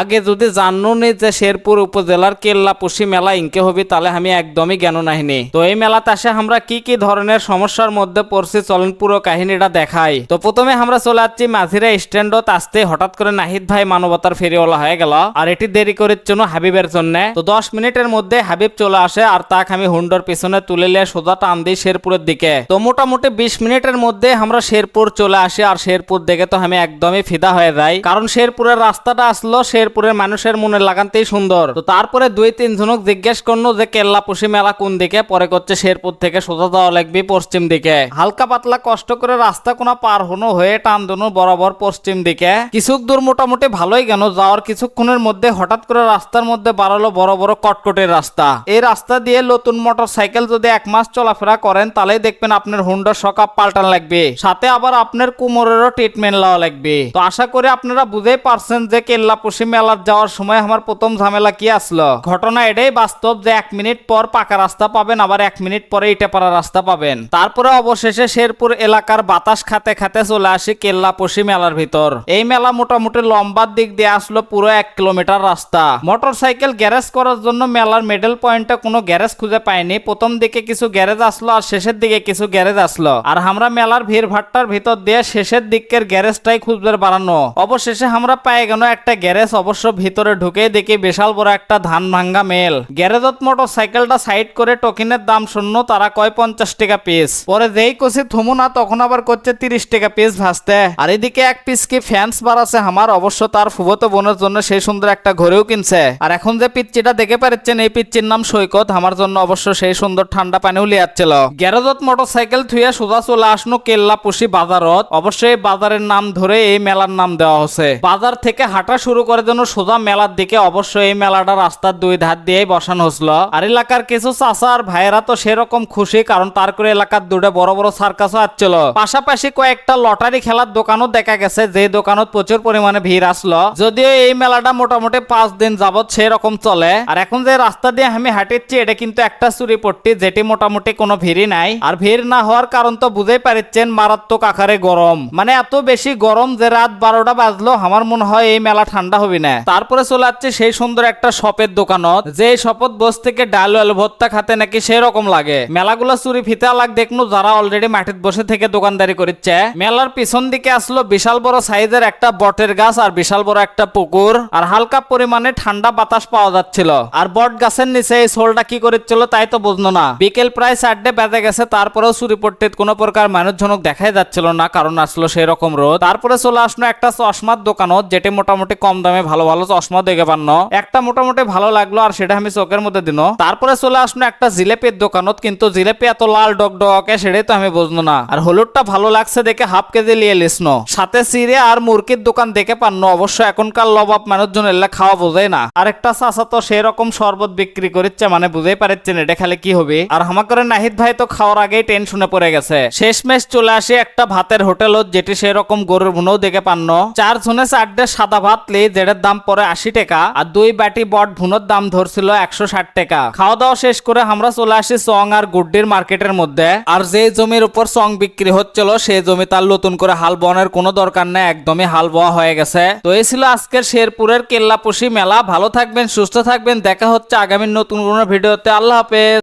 আগে যদি জানো নি যে শেরপুর উপজেলার কেল্লাপুষি মেলা ইনকে হবি, তাহলে আমি একদমই জ্ঞান নাহিনি তো এই মেলাতে আসে আমরা কি কি ধরনের সমস্যার মধ্যে পড়ছি, চলেন পুরো কাহিনীটা দেখাই। তো প্রথমে আমরা চলে যাচ্ছি মাঝিরা স্ট্যান্ডত আসতে হঠাৎ করে নাহিদ ভাই মানবতার ফেরিওয়ালা হয়ে গেল। আর এটি দেরি করার জন্য হাবিবের জন্য। তো দশ মিনিটের মধ্যে হাবিব চলে আসে আর তাকে আমি হুন্ডর পিছনে তুলে নিয়ে সোজা টান দিই শেরপুরের দিকে। তো মোটামুটি বিশ মিনিটের মধ্যে আমরা শেরপুর চলে আসি আর শেরপুর দেখে তো আমি একদমই ফিদা হয়ে যাই। কারণ শেরপুরের রাস্তাটা আসলো শেরপুরের মানুষের মনে লাগানতেই সুন্দর। তো তারপরে দুই তিন জনক জিজ্ঞেস করল যে কেল্লাপুষি মেলা কোন দিকে? পরে করছে শেরপুর থেকে সোজা যাওয়া লাগবে পশ্চিম দিকে। হালকা পাতলা কষ্ট করে রাস্তা কোনা পার হনো হয়ে টান দুনো বরাবর পশ্চিম দিকে। কিছু দূর মোটামুটি ভালোই গেল, যাওয়ার কিছুক্ষণের মধ্যে হঠাৎ করে রাস্তার মধ্যে বাড়ালো বড় বড় কটকটের রাস্তা। এই রাস্তা দিয়ে নতুন মোটর সাইকেল যদি এক মাস চলাফেরা করেন, তাহলেই দেখবেন আপনার হুন্ডার সকাপ পাল্টান লাগবে। সাথে আবার আপনার কুমোরেরও ট্রিটমেন্ট লওয়া লাগবে। তো আশা করি আপনারা বুঝেই পারছেন যে কেল্লাপুষি মেলার যাওয়ার সময় আমার প্রথম ঝামেলা কি আসলো? ঘটনা এটাই বাস্তব যে এক মিনিট পর পাকা রাস্তা পাবেন, আবার এক মিনিট পরে ইটাপাড়া রাস্তা পাবেন। তারপরে অবশেষে শেরপুর এলাকার বাতাস খাতে খাতে চলে আসি কেল্লাপুষি মেলার ভিতর। এই মেলা মোটামুটি লম্বার দিক দিয়ে আসলো পুরো এক কিলোমিটার রাস্তা। মোটর সাইকেল গ্যারেজ করার জন্য মেলার মিডল পয়েন্টে কোনো গ্যারেজ খুঁজে পাইনি। প্রথম দিকে কিছু গ্যারেজ আসলো আর শেষের দিকে কিছু গ্যারেজ আসলো। আর আমরা মেলার ভিড় ভাট্টার ভিতর দিয়ে শেষের দিকের গ্যারেজটাই খুঁজবে বাড়ানো। অবশেষে আমরা পাই গেল একটা গ্যারেজ অবশ্য ভিতরে ঢুকে দেখি বিশাল বড় একটা ধান ভাঙ্গা মেল। গ্যারেজত মোটর সাইকেলটা সাইড করে টোকেনের দাম শূন্য, তারা কয় পঞ্চাশ টাকা পিস পরে যেই কষি থমু না, তখন আবার করছে তিরিশ টাকা পিস ভাসতে আর এদিকে এক পিস কি ফ্যান্স বাড়াছে আমার, অবশ্য তার ফুবতো বোনের জন্য সেই সুন্দর একটা ঘরেও কিনছে। আর এখন যে পিচ্চিটা দেখে পাচ্ছেন এই পিচ্চির নাম সৈকত, আমার জন্য অবশ্য সেই সুন্দর ঠান্ডা পানিও লিয়াচ্ছিল গ্যারেজত মোটর সাইকেল থুয়ে সোজা চলে আসনো কেল্লা পুষি বাজারত অবশ্যই বাজারের নাম ধরে এই মেলার নাম দেওয়া হচ্ছে। বাজার থেকে হাঁটা শুরু করে জন্য সোজা মেলার দিকে অবশ্যই এই মেলাটা রাস্তার দুই ধার দিয়েই বসানো হচ্ছিল আর এলাকার কিছু চাচা আর ভাইয়েরা তো সেরকম খুশি, কারণ তার করে এলাকার দুটো বড় বড় সার্কাসও আসছিল। পাশাপাশি কয়েকটা লটারি খেলার দোকানও দেখা গেছে যে দোকানত প্রচুর পরিমাণে ভিড় আসলো। যদিও এই মেলাটা মোটামুটি পাঁচ দিন যাবত সেরকম চলে। আর এখন যে রাস্তা দিয়ে আমি হাঁটিচ্ছি, এটা কিন্তু একটা চুরি পট্টি, যেটি মোটামুটি কোনো ভিড়ই নাই। আর ভিড় না হওয়ার কারণ তো বুঝেই পারিচ্ছেন, মারাত্মক আকারে গরম। মানে এত বেশি গরম যে রাত বারোটা বাজলো, আমার মনে হয় এই মেলা ঠান্ডা হবে না। তারপরে চলে যাচ্ছে সেই সুন্দর একটা শপের দোকানত। যে শপত বস থেকে ডাল আলু ভর্তা খাতে নাকি সেরকম লাগে। মেলাগুলো চুরি ফিতা লাগ দেখনু যারা অলরেডি মাটির বসে থেকে দোকানদারি করিচ্ছে। মেলার পিছন দিকে আসলো বিশাল বড় সাইজের একটা বটের গাছ আর বিশাল বড় একটা পুকুর। আর হালকা পরিমাণে ঠান্ডা বাতাস পাওয়া যাচ্ছিল। আর বট গাছের নিচে এই সোলটা কি করেছিল তাই তো বুঝলো না। বিকেল প্রায় চারটে বেজে গেছে, তারপরেও চুরি পট্টিত কোনো প্রকার মানুষজনক দেখাই যাচ্ছিল না, কারণ আসলো সেই রকম রোদ। তারপরে চলে আসলো একটা চশমার দোকানত, যেটি মোটামুটি কম দামে ভালো ভালো চশমা দেখে পান্ন একটা মোটামুটি ভালো লাগল আর সেটা আমি চোখের মধ্যে দিন। তারপরে চলে আসলো একটা জিলেপির দোকানত, কিন্তু জিলেপি এত লাল ডক ডকে সেটাই তো আমি বুঝলো না। আর হলুদটা ভালো লাগছে দেখে হাফ কেজি লিয়ে লিসনো সাথে সিরে আর মুরগির দোকান দেখে পান্ন অবশ্য এখনকার লবাব মানুষজন এলে খাওয়া বোঝাই না। আরেকটা চাচা তো সেরকম শরবত বিক্রি করিচ্ছে মানে বুঝেই পারছেন এটা খেলে কি হবে? আর হামা করে নাহিদ ভাই তো খাওয়ার আগেই টেনশনে পড়ে গেছে। শেষমেশ চলে আসে একটা ভাতের হোটেল, যেটি সেরকম গরুর ভুনও দেখে পান্ন চার জনে চারটে সাদা ভাত লি যেটার দাম পরে আশি টাকা আর দুই বাটি বট ভুনোর দাম ধরছিল একশো ষাট টাকা। খাওয়া দাওয়া শেষ করে আমরা চলে আসি চং আর গুড্ডির মার্কেটের মধ্যে। আর যে জমির উপর চং বিক্রি হচ্ছিল, সেই জমি তার নতুন করে হাল বনের কোনো দরকার নেই, একদমই হাল বোয়া হয়ে গেছে। তো এই ছিল আজকের শেরপুরের কেল্লাপুষি মেলা। ভালো থাকবেন, সুস্থ থাকবেন। দেখা হচ্ছে আগামী নতুন কোনো ভিডিওতে। আল্লাহ হাফেজ।